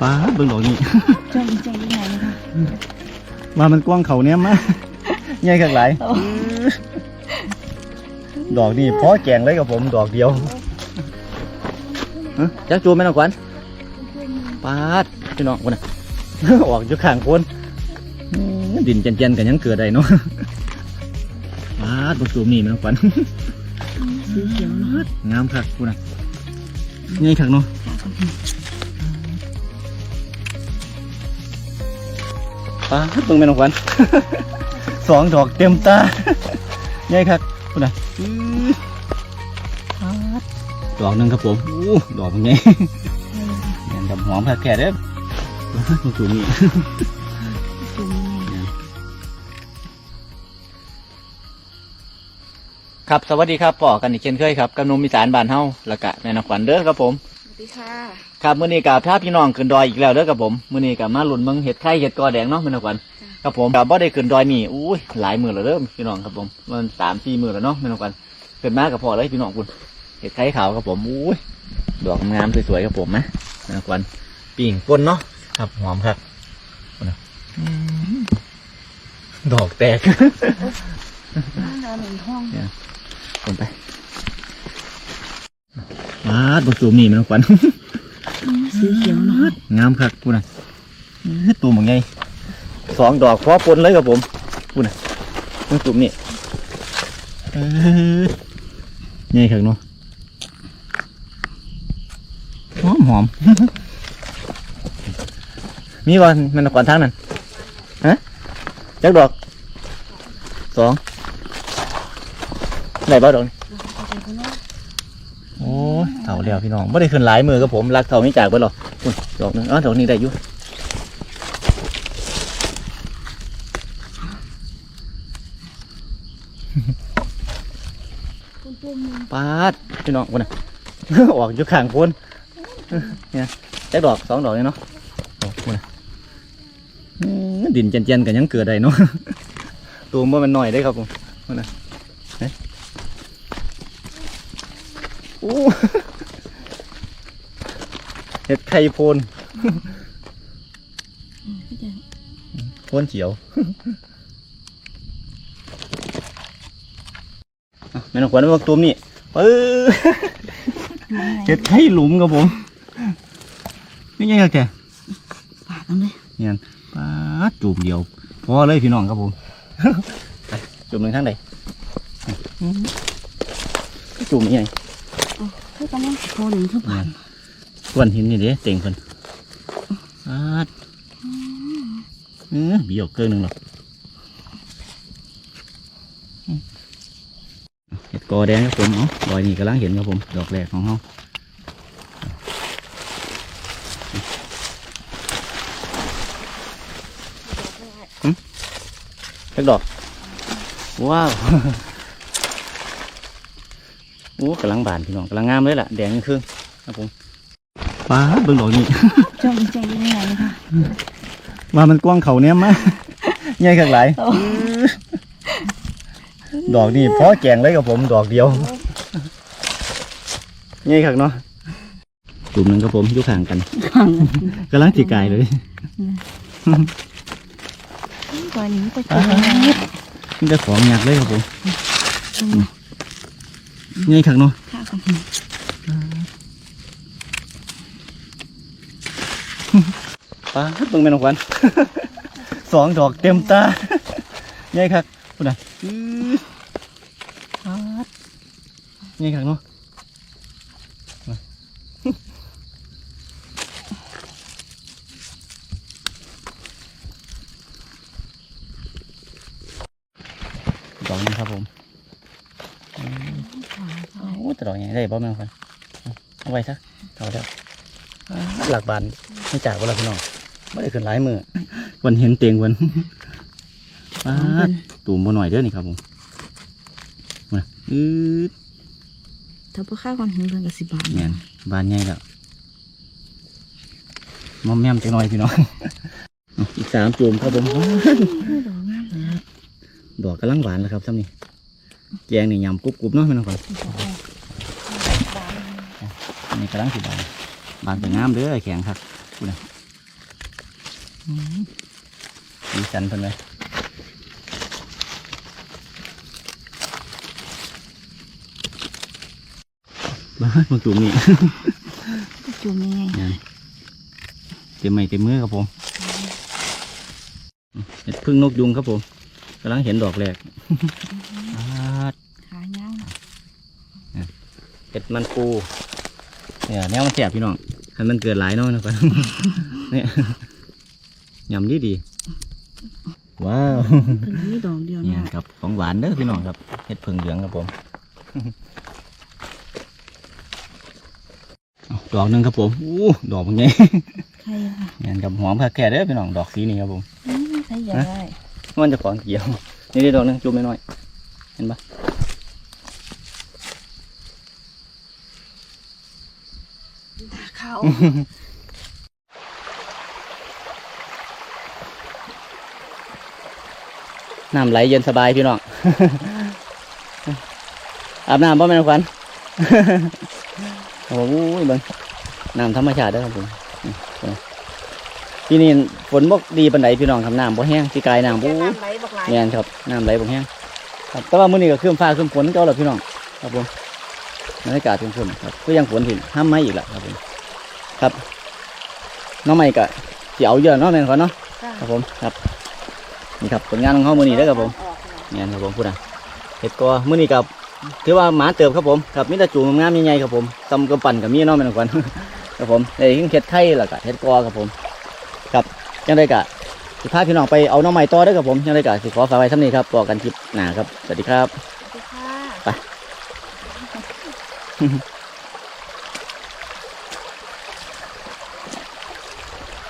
ป้าดเบิ่งดอกนี้จงใจยังไงนะคะว่ามันกว้างเขาเนี้ยมาใหญ่ข้างหลายดอกนี่พอแกงเลยกับผมดอกเดียวฮะจักจูนไหมน้องขวัญป้าดพี่น้องคนน่ะออกอยู่ข้างคนอื้อดินเจนๆกันยังเกิดได้เนาะป้าดบนจูมนี่ไหมน้องขวัญสีเขียวเนาะงามคักคุณน่ะใหญ่คักเนาะ ป้าเบิ่งแม่น้องขวัญ สองดอกเต็มตาใหญ่คักคุณน่ะดอกหนึ่งครับผมอู้ดอกมันใหญ่แม่นดำหอมคักแค่เด้อมันสูงนี่ครับสวัสดีครับพ่อกันอีกเช่นเคยครับกับหนมอีสานบานเฮาล้วก็แม่นองขวัญเด้อครับผม ดีค่ะครับมื้อนี้กับพาพี่น้องขึ้นดอยอีกแล้วเด้อครับผมมื้อนี้กับมาลุ้นเบิ่งเห็ดไข่เห็ดกอแดงเนาะแม่นองขวัญครับผมกับบ่ได้ขึ้นดอยนี่อุ้ยหลายมื้อแล้วเด้อพี่น้องครับผมมันสามสี่มื้อแล้วเนาะแม่นองขวัญขึ้นมากับพ่อเลยพี่น้องคุณเห็ดไข่ขาวครับผมอุ้ยดอกงามสวยๆครับผมนะแม่นองขวัญปิ่งป่นเนาะครับหอมครับพุ่นน่ะอืมดอกแตกบ้านเราหนึ่งห้องผมไปมา ดบนสูมนี่แมันขวัญสีเขียวเนาะงามครับพูดนะอื้อตัวมันไงสองดอกพอปนเลยครับผมพูดนะบนสูมนี่เอ้ยใหญ่ครับเนาะหอมหอมมีวันมันขวัญทางนั้นฮะจักดอกสองไหนบ้าดอกนี่โอ้ย เถาแล้วพี่น้องไม่ได้ขึ้นหลายมือกับผมรักเถ่าไม่จากไปหรอกดอกหนึงอ๋อดอกนี้ได้อยู่ปุ่มปุ่มปาดพี่น้องคนน่ะออกอยู่ข้างคนเนี่ยแจ็ดอกสองดอกนี่เนาะดอกคนน่ะดินเจนๆกันยังเกิดได้เนาะตัวมันมันหน่อยได้ครับผมคนน่ะเฮ้ยโอ้ เห็ดไข่โพนพี่แดงโพนเขียวอะแม่นองขวัญมาตัวนี้ปื้อเห็ดไข่หลุมครับผมนี่ยังไงแกปากมันเลยเนี่ยปาดจูบเดียวพอเลยพี่น้องครับผมไปจูบหนึ่งข้างใดจูบยังไงเพื่อกำลังโคหนึ่งทุกวัน ก้อนหินนี่เด้เต็งคนปาดเออบีออกเกินหนึ่งหรอกเห็ดกอแดงครับผมเนาะรอยนี่กำลังเห็นครับผม ดอกแรกของเขาเล็กดอก ว้าวโอ้กำลังบานพี่น้องกำลังงามเลยล่ะ แดงครึ่งครับผม ป้าดเบิ่งดอกนี้จงใจยังไงนะคะว่ามันกว้างเขาเนี้ยมาใหญ่ข้างหลายดอกนี่พอแกงเลยกับผมดอกเดียวใหญ่ข้างเนาะกลุ่มหนึ่งกับผมอยู่ข้างกันข้างกำลังจีกายเลยตัวนี้ก็จงยังไงมันจะของหยักเลยครับผมใหญ่ข้างเนาะ ค่ะคุณพี่ ป้าเบิ่งแม่นองขวัญสองดอกเต็มตาใหญ่คักคุณน่ะใหญ่คักเนาะดอกนี้ครับผมโอ้ต่ดอกใหญ่ได้บ่แม่นองขวัญเอาไว้ซะเอาแล้วป๊าดหลักบาน ไม่จากเวลาพี่น้องไม่ได้ขึ้นหลายมือวันเห็นเตียงวันป้าดตูมบ่หน่อยเด้อนี่ครับผมมาอืดถ้าพวกข้าวคนเห็นเพิ่นกับสิบบาทเนี่ยบานใหญ่แล้วมอมแมมจังหน่อยพี่น้องอีกสามจูมครับผมดอกงามเลยดอกกำลังหวานแล้วครับซ้ำนี่แกงนี่ยำกรุบๆเนาะพี่น้องก่อนอันนี้กำลังสิบานบานแต่งามเด้อแข็งครับ คุณนะดีสันเพิ่นเลยบ้านมาจุ่มนี่ก็จุ่มยังไงนั่นเต็มไม้เต็มมือครับผมเห็ดพึ่งนกยุงครับผมกำลังเห็นดอกแรกอ่าขาเงาวน่ะเห็ดมันปูเนี่ยแนวมันแสบพี่น้อง ให้มันเกิดหลายเนาะนะครับเนี่ยยำดีดีว้าวเพิ่งมีดอกเดียวเนี่ยเนาะครับของหวานเด้อพี่น้องครับเห็ดพึ่งเหลืองครับผมเอาดอกหนึ่งครับผมอู้ดอกเป็นไงใช่ค่ะเนี่ยกับหอมผักแก่เด้อพี่น้องดอกสีนี้ครับผม อืมใช่ใหญ่ได้มันจะของเกี่ยว นี่ได้ดอกหนึงจุ่มน้อยๆเห็นปะ เขาน้ำไหลเย็นสบายพี่น้อง อาบน้ำป่ะแม่นขวัญโอ้โหเบิ่งน้ำธรรมชาติเด้อครับผมนี่ที่นี่ฝนบกดีปันไดพี่น้องครับน้ำบ่แห้งที่กายน้ำบู๊น้ำไหลบักไหลแม่นครับน้ำไหลบ่แห้งครับแต่ว่ามื้อนี้ก็ครึ้มฟ้าครึ้มฝนเจ้าแล้วพี่น้อง ครับผม บรรยากาศครึ้มๆครับก็ยังฝนถึงห้ามไม้อีกแล้วครับผมครับน้องใหม่ก็สิเอาเยอะเนาะแม่นขวัญเนาะจ้ะครับผมครับนี่ครับผลงานของเขามื้อนี้เด้อครับผมออกแล้วเนี่ยครับผมพูดนะเห็ดกอมื้อนี้กับถือว่าหมาเติบครับผมครับมีแต่จูงงามๆใหญ่ๆครับผมตำกระปั่นกับมีเนาะแม่นกวนครับผมได้ทั้งเห็ดไข่แล้วก็เห็ดกอครับผมครับจังไดกะสิพาพี่น้องไปเอาหน้องใหม่ต่อเด้อครับผมจังไดกะสิขอฝากไว้ท่านี้ครับบอกกันคลิปหน้าครับสวัสดีครับ Mm-hmm.